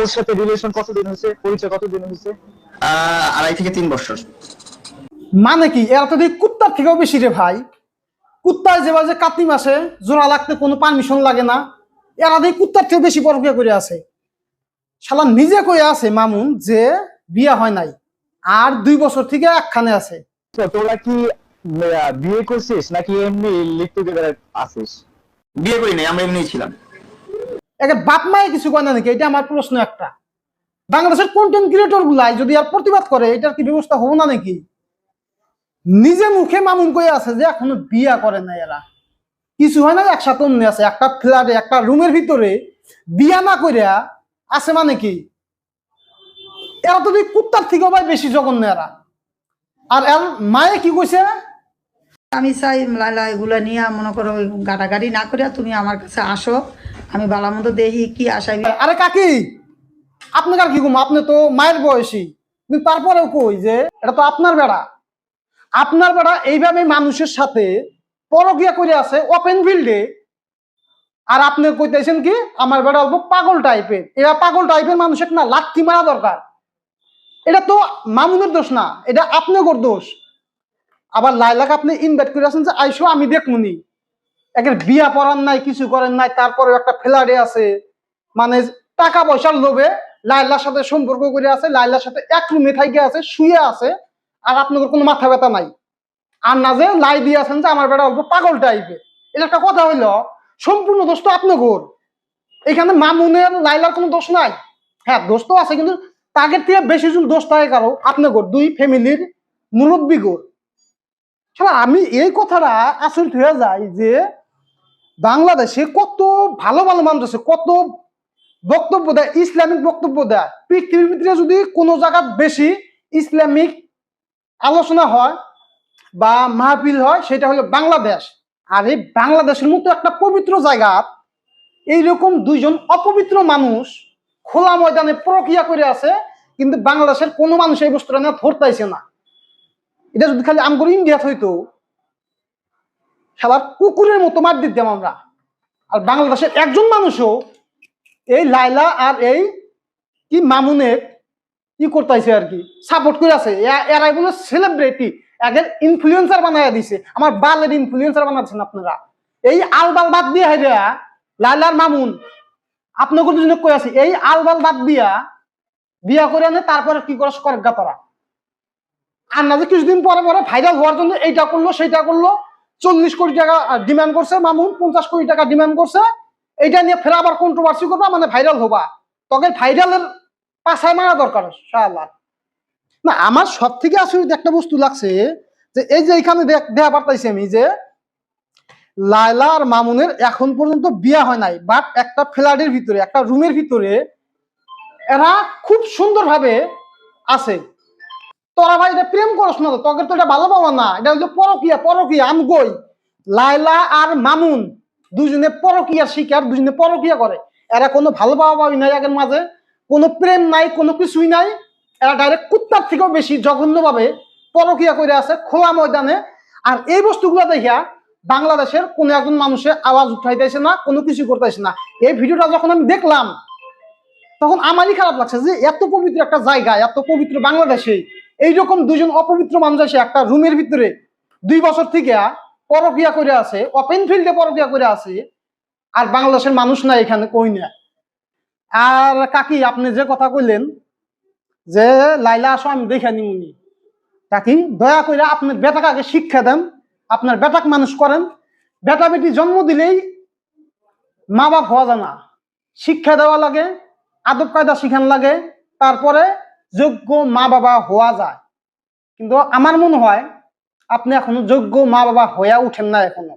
ওর সাথে রিলেশন কতদিন হয়েছে? পরিচয় কতদিন হয়েছে? আড়াই থেকে তিন বছর। মানে কি এরা তো দেখি কুত্তার থেকেও বেশি রে ভাই। কুত্তায় যে বাজে কাতি মাসে জোড়া লাগতে কোনো পারমিশন লাগে না। এরা দেখি কুত্তার থেকেও বেশি পরকিয়া করে আছে। শালা নিজে কয়ে আছে মামুন যে বিয়া হয় নাই আর দুই বছর থেকে একখানে আছে। তোরা কি বিয়ে করছিস নাকি এমনি টুগেদার আছিস? বিয়ে করি নাই আমরা এমনি ছিলাম। একে বাপ মায়ে কিছু কয় না নাকি? এটা আমার প্রশ্ন একটা। বাংলাদেশের কন্টেন্ট ক্রিয়েটর গুলাই যদি আর প্রতিবাদ করে, এটার কি ব্যবস্থা হব না নাকি? নিজে মুখে মামুন কয়ে আছে যে এখনও বিয়া করে না এরা। কিছু হয় না একসাথে অন্য আছে, একটা ফ্ল্যাটে একটা রুমের ভিতরে বিয়া না করিয়া আছে মানে কি? এরা তো কুত্তার থেকেও ভাই বেশি জঘন্য এরা। আর এর মায়ে কি কইছে? আমি চাই এগুলো নিয়ে মনে করো ওই গাড়াগাড়ি না করে তুমি আমার কাছে আসো। আমি ভালো মতো দেখি কি আশাই আরে কাকি আপনার আর কি ঘুম? আপনি তো মায়ের বয়সী। কিন্তু তারপরেও কই যে, এটা তো আপনার বেড়া। আপনার বেড়া এইভাবে মানুষের সাথে পরকিয়া করে আছে ওপেন ফিল্ডে আর আপনি কইতেছেন কি, আমার বেড়া অল্প পাগল টাইপের এরা। পাগল টাইপের মানুষের না, লাথি মারা দরকার। এটা তো মামুনের দোষ না, এটা আপনার দোষ। আবার লাইলাকে আপনি ইনভাইট করে আছেন যে, আইসো, আমি দেখমুনি। একের বিয়া পড়ান নাই, কিছু করেন নাই তারপরে একটা ফ্ল্যাটে আছে। মানে টাকা পয়সার লোভে লাইলার সাথে সম্পর্ক করে আছে লাইলার সাথে এক রুমে থাইকে আছে, শুয়ে আছে, আর আপনাদের কোনো মাথা ব্যথা নাই। আর না যে লাই দিয়ে আছেন যে আমার বেটা অল্প পাগল টাইপের এটা একটা কথা হইল, সম্পূর্ণ দোষ তো আপনার এখানে মামুনের লাইলার কোনো দোষ নাই। হ্যাঁ দোষ তো আছে, কিন্তু তাদের থেকে বেশি জন দোষ থাকে কারও আপনার দুই ফ্যামিলির মুরব্বী শালা আমি এই কথাটা আসল হয়ে যায় যে বাংলাদেশে কত ভালো ভালো মানুষ আছে, কত বক্তব্য দেয়, ইসলামিক বক্তব্য দেয়। পৃথিবীর ভিতরে যদি কোনো জায়গা বেশি ইসলামিক আলোচনা হয় বা মাহফিল হয়, সেটা হলো বাংলাদেশ। আর এই বাংলাদেশের মতো একটা পবিত্র জায়গা, এইরকম দুইজন অপবিত্র মানুষ খোলা ময়দানে প্রক্রিয়া করে আছে, কিন্তু বাংলাদেশের কোনো মানুষ এই বস্তুটা না ধরতেছে না। এটা যদি খালি আমগুলো ইন্ডিয়াত হইতো খেলার কুকুরের মতো মার দিতাম আমরা। আর বাংলাদেশের একজন মানুষও এই লাইলা আর এই কি মামুনের কি করতেছে আর কি সাপোর্ট করে আছে। এ- এরাই বলে সেলিব্রিটি একের ইনফ্লুয়েন্সার বানাইয়া দিছে। আমার বালের ইনফ্লুয়েন্সার বানাচ্ছেন আপনারা। এই আলবাল বাদ দিয়ে হাইরা লাইলার মামুন আপনাকে দুজনে কই আছে? এই আলবাল বাদ দিয়া বিয়া করে আনে, তারপরে কি করে করে গাতারা আর না যে কিছুদিন পরে পরে ভাইরাল হওয়ার জন্য এইটা করল, সেইটা করল চল্লিশ কোটি টাকা ডিমান্ড করছে মামুন, পঞ্চাশ কোটি টাকা ডিমান্ড করছে। এইটা নিয়ে ফের আবার কন্ট্রোভার্সি করবা মানে ভাইরাল হবা। তখন ভাইরালের পাশায় মারা দরকার শালা না, আমার সব থেকে আসলে একটা বস্তু লাগছে যে, এই যে এখানে দেখ- পারতাইছি আমি যে, লায়লা আর মামুনের এখন পর্যন্ত বিয়া হয় নাই বাট একটা ফ্ল্যাটের ভিতরে, একটা রুমের ভিতরে এরা খুব সুন্দরভাবে আছে। তোরা ভাই এটা প্রেম করস না তোকে তো এটা ভালো পাওয়া না। এটা হলো পরকিয়া পরকিয়া, আমি কই? লাইলা আর মামুন দুজনে পরকিয়ার শিকার দুজনে পরকিয়া করে। এরা কোনো ভালো পাওয়া পাবি নাই আগের মাঝে, কোনো প্রেম নাই, কোনো কিছুই নাই। এরা ডাইরেক্ট কুত্তার থেকেও বেশি জঘন্য ভাবে পরকিয়া করে আছে খোলা ময়দানে। আর এই বস্তুগুলো দেখিয়া বাংলাদেশের কোনো একজন মানুষের আওয়াজ উঠাইতেছে না, কোনো কিছু করতেছে না। এই ভিডিওটা যখন আমি দেখলাম, তখন আমারই খারাপ লাগছে যে এত পবিত্র একটা জায়গা, এত পবিত্র বাংলাদেশে এইরকম দুজন অপবিত্র মানুষ আসে একটা রুমের ভিতরে দুই বছর থেকে পরকিয়া করে আছে ওপেন ফিল্ডে পরকিয়া করে আছে, আর বাংলাদেশের মানুষ না এখানে, কই না আর কাকি, আপনি যে কথা কইলেন, যে লাইলা আসো, আমি দেখে নিমুনি কাকি, দয়া করে আপনার বেটাকে আগে শিক্ষা দেন, আপনার বেটাক মানুষ করেন। বেটা বেটি জন্ম দিলেই মা বাপ হওয়া যায় না। শিক্ষা দেওয়া লাগে আদব কায়দা শিখান লাগে, তারপরে যোগ্য মা বাবা হওয়া যায়। কিন্তু আমার মনে হয়, আপনি এখনও যোগ্য মা বাবা হয়ে উঠেন না এখনও।